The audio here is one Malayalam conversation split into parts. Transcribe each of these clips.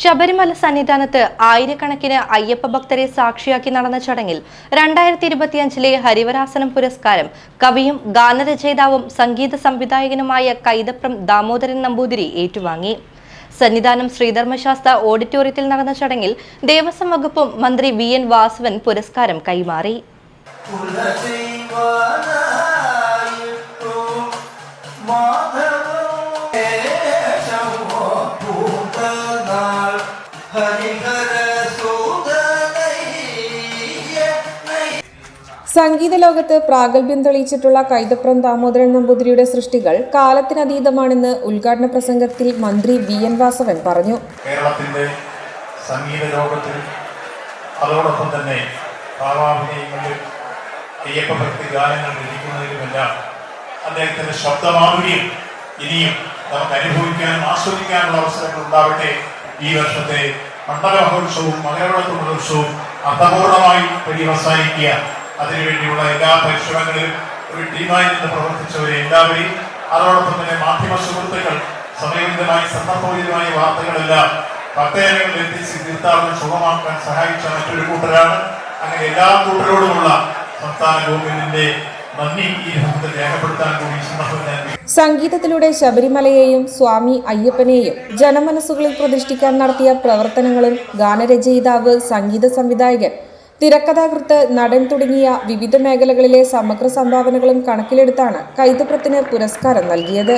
ശബരിമല സന്നിധാനത്ത് ആയിരക്കണക്കിന് അയ്യപ്പ ഭക്തരെ സാക്ഷിയാക്കി നടന്ന ചടങ്ങിൽ രണ്ടായിരത്തി ഇരുപത്തിയഞ്ചിലെ ഹരിവരാസനം പുരസ്കാരം കവിയും ഗാനരചയിതാവും സംഗീത സംവിധായകനുമായ കൈതപ്രം ദാമോദരൻ നമ്പൂതിരി ഏറ്റുവാങ്ങി. സന്നിധാനം ശ്രീധർമ്മശാസ്ത്ര ഓഡിറ്റോറിയത്തിൽ നടന്ന ചടങ്ങിൽ ദേവസ്വം വകുപ്പും മന്ത്രി വി എൻ വാസവൻ പുരസ്കാരം കൈമാറി. സംഗീത ലോകത്ത് പ്രാഗൽഭ്യം തെളിയിച്ചിട്ടുള്ള കൈതപ്രം ദാമോദരൻ നമ്പൂതിരിയുടെ സൃഷ്ടികൾ കാലത്തിനതീതമാണെന്ന് ഉദ്ഘാടന പ്രസംഗത്തിൽ മന്ത്രി വി എൻ വാസവൻ പറഞ്ഞു. കേരളത്തിന്റെ സംഗീത ലോകത്തിൽ അതോടൊപ്പം തന്നെ ഭാവാഭിനയങ്ങളിൽ അയ്യപ്പ ഭക്തി ഗാനങ്ങൾ രചിക്കുന്നതിലുമെല്ലാം അദ്ദേഹത്തിന്റെ ശബ്ദമാധുര്യം ഇനിയും നമുക്ക് അനുഭവിക്കാനും ആസ്വദിക്കാനുള്ള അവസരങ്ങൾ ഉണ്ടാവട്ടെ ഈ വർഷത്തെ മണ്ഡല മഹോത്സവവും മകരവിളക്ക് മഹോത്സവവും അർത്ഥപൂർണമായി പര്യവസാനിക്കുക. അതിനുവേണ്ടിയുള്ള എല്ലാ പരിശ്രമങ്ങളിലും ഒരു ടീമായി നിന്ന് പ്രവർത്തിച്ചവരെ എല്ലാവരെയും അതോടൊപ്പം തന്നെ മാധ്യമ സുഹൃത്തുക്കൾ സമയോചിതമായി സന്ദർഭോചിതമായ വാർത്തകളെല്ലാം ഭക്തജനങ്ങളിൽ എത്തിച്ച് തീർത്ഥാടനം സുഖമാക്കാൻ സഹായിച്ച മറ്റൊരു കൂട്ടരാണ്. അങ്ങനെ എല്ലാ കൂട്ടരോടുമുള്ള സംസ്ഥാന ഗവൺമെന്റിന്റെ സംഗീതത്തിലൂടെ ശബരിമലയെയും സ്വാമി അയ്യപ്പനെയും ജനമനസ്സുകളിൽ പ്രതിഷ്ഠിക്കാൻ നടത്തിയ പ്രവർത്തനങ്ങളും ഗാനരചയിതാവ് സംഗീത സംവിധായകൻ തിരക്കഥാകൃത്ത് നടൻ തുടങ്ങിയ വിവിധ മേഖലകളിലെ സമഗ്ര സംഭാവനകളും കണക്കിലെടുത്താണ് കൈതപ്രത്തിന് പുരസ്കാരം നൽകിയത്.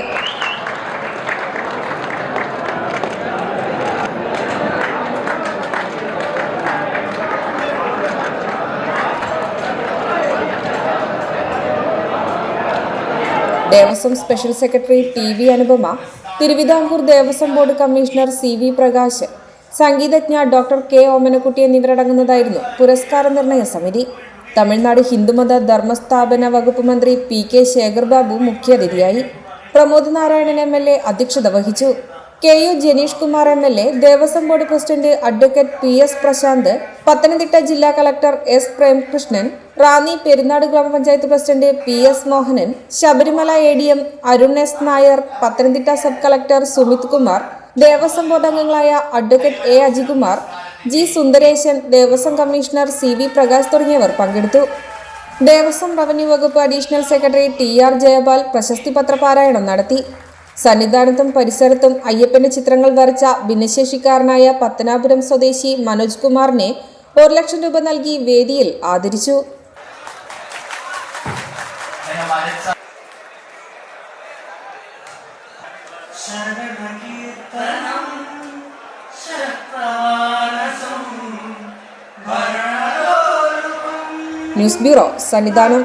Devaswom special secretary T V Anupama Thiruvithamkoor Devaswom board commissioner C V Prakash സംഗീതജ്ഞ doctor K Omanakutty എന്നിവരടങ്ങുന്നതായിരുന്നു പുരസ്കാര നിർണയ സമിതി. തമിഴ്നാട് ഹിന്ദുമത ധർമ്മസ്ഥാപന വകുപ്പ് മന്ത്രി പി കെ ശേഖർ ബാബു മുഖ്യാതിഥിയായി. Pramod Narayanan M L A അധ്യക്ഷത വഹിച്ചു. K U Janeesh Kumar M L A Devaswom board president advocate P S Prashanth Pathanamthitta ജില്ലാ കളക്ടർ എസ് പ്രേംകൃഷ്ണൻ റാന്നി പെരുന്നാട് ഗ്രാമപഞ്ചായത്ത് president P S Mohanan Sabarimala A D M Arun S Nair Pathanamthitta sub collector Sumith Kumar Devaswom board അംഗങ്ങളായ advocate A Ajikumar G Sundareshan Devaswom commissioner C V Prakash തുടങ്ങിയവർ പങ്കെടുത്തു. ദേവസ്വം റവന്യൂ വകുപ്പ് additional secretary T R Jayapal പ്രശസ്തി പത്രപാരായണം നടത്തി. സന്നിധാനത്തും പരിസരത്തും അയ്യപ്പന്റെ ചിത്രങ്ങൾ വരച്ച ഭിന്നശേഷിക്കാരനായ പത്തനാപുരം സ്വദേശി മനോജ് കുമാറിനെ ഒരു ലക്ഷം രൂപ നൽകി വേദിയിൽ ആദരിച്ചു. News bureau Sannidhanam.